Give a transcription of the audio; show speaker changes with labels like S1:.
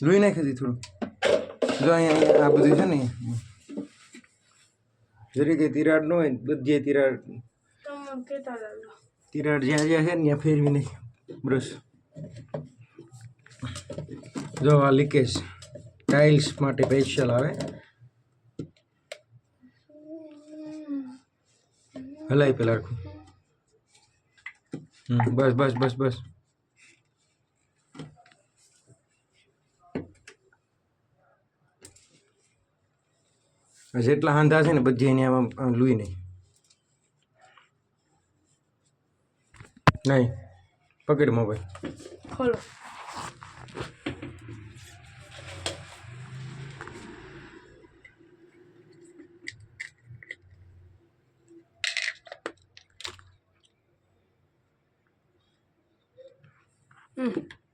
S1: લોહી નાખી હતી થોડું જો અહીંયા અહીંયા આ બધું છે ને જરી કે તિરાડ ન હોય ને બધી તિરાડ
S2: તમે કેતા લાલો
S1: તિરાડ જ્યાં જ્યાં છે ને ત્યાં ફેરવી નહીં બ્રશ જો આ લીકેજ ટાઇલ્સ માટે સ્પેશિયલ આવે હલાય પેલા આખું હમ, બસ બસ બસ બસ જેટલા હાંધા છે ને બધી એની આમાં લુઈ નહીં. નહીં પકડ મોબાઈલ.
S2: ખોલો. હમ.